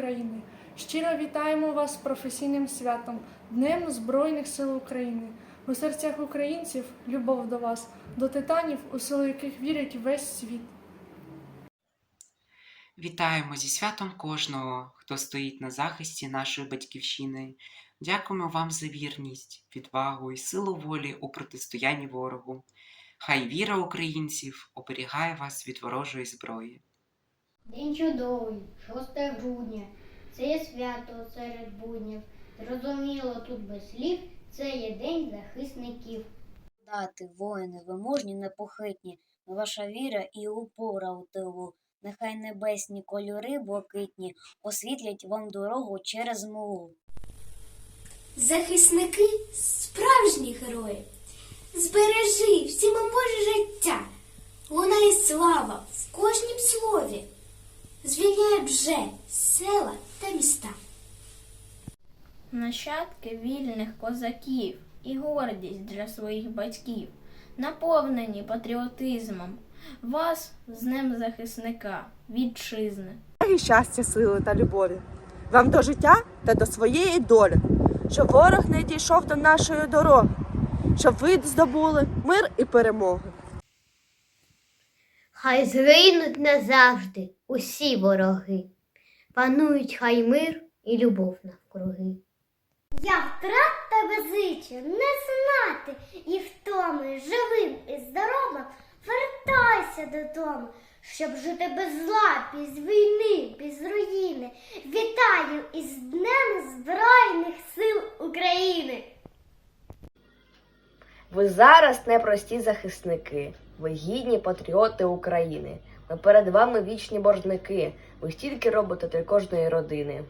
України. Щиро вітаємо вас з професійним святом, Днем Збройних сил України. У серцях українців любов до вас, до титанів, у силу яких вірить весь світ. Вітаємо зі святом кожного, хто стоїть на захисті нашої батьківщини. Дякуємо вам за вірність, відвагу і силу волі у протистоянні ворогу. Хай віра українців оберігає вас від ворожої зброї. День чудовий, 6 грудня. Це є свято серед буднів. Зрозуміло тут без слів, це є день захисників. Дати, воїни, ви мужні, непохитні, ваша віра і упора у тилу. Нехай небесні кольори блакитні освітлять вам дорогу через милу. Захисники справжні герої. Збережи всім Боже життя. Лунає слава в кожнім слові. Звільняє вже села та міста. Нащадки вільних козаків і гордість для своїх батьків, наповнені патріотизмом. Вас з Днем захисника, вітчизни. і щастя, сили та любові. Вам до життя та до своєї долі, щоб ворог не дійшов до нашої дороги, щоб ви здобули мир і перемоги. Хай згинуть назавжди усі вороги. Панують хай мир і любов навкруги. Я втрат тебе зичу не знати і втоми живим і здоровим вертайся додому, щоб жити без зла, без війни, без руїни. Вітаю із Днем Збройних сил України! Ви зараз непрості захисники, ви гідні патріоти України. Ми перед вами вічні боржники. Ви стільки робите для кожної родини.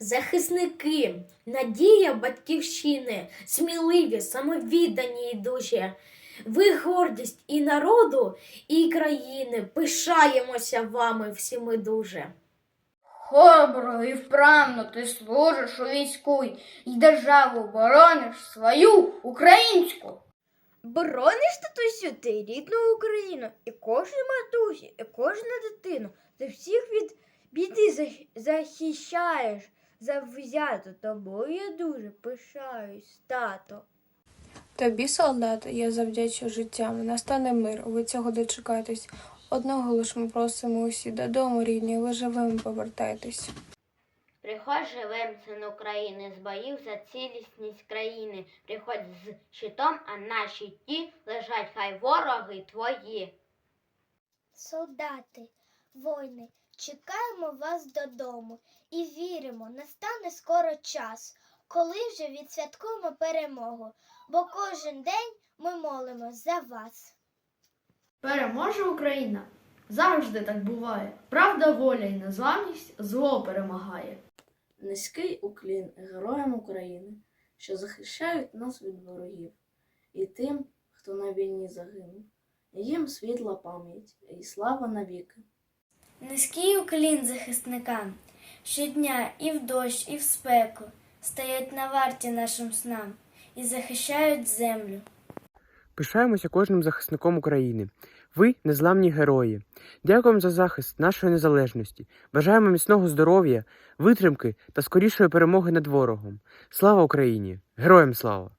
Захисники, надія батьківщини, сміливі, самовіддані і дужі. Ви гордість і народу, і країни. Пишаємося вами всі ми дуже. Хоробро і вправно ти служиш у війську і державу борониш свою українську. Борониш татусю ти рідну Україну, і кожну матусю, і кожну дитину. Ти всіх від біди захищаєш завзято. Тобою я дуже пишаюсь, тато. Тобі, солдати, я завдячу життям. Настане мир, ви цього дочекайтесь. Одного лиш ми просимо усі додому, рідні, ви живими повертайтесь. Приходь живим, син України, з боїв за цілісність країни. Приходь з щитом, а на щиті лежать хай вороги твої. Солдати, воїни, чекаємо вас додому і віримо, настане скоро час, коли вже відсвяткуємо перемогу, бо кожен день ми молимо за вас. Переможе Україна. Завжди так буває. Правда, воля і незламність зло перемагає. Низький уклін героям України, що захищають нас від ворогів, і тим, хто на війні загинув. Їм світла пам'ять і слава навіки. Низький уклін захисникам. Щодня і в дощ, і в спеку стоять на варті нашим снам і захищають землю. Пишаємося кожним захисником України. Ви незламні герої. Дякуємо за захист нашої незалежності. Бажаємо міцного здоров'я, витримки та скорішої перемоги над ворогом. Слава Україні! Героям слава!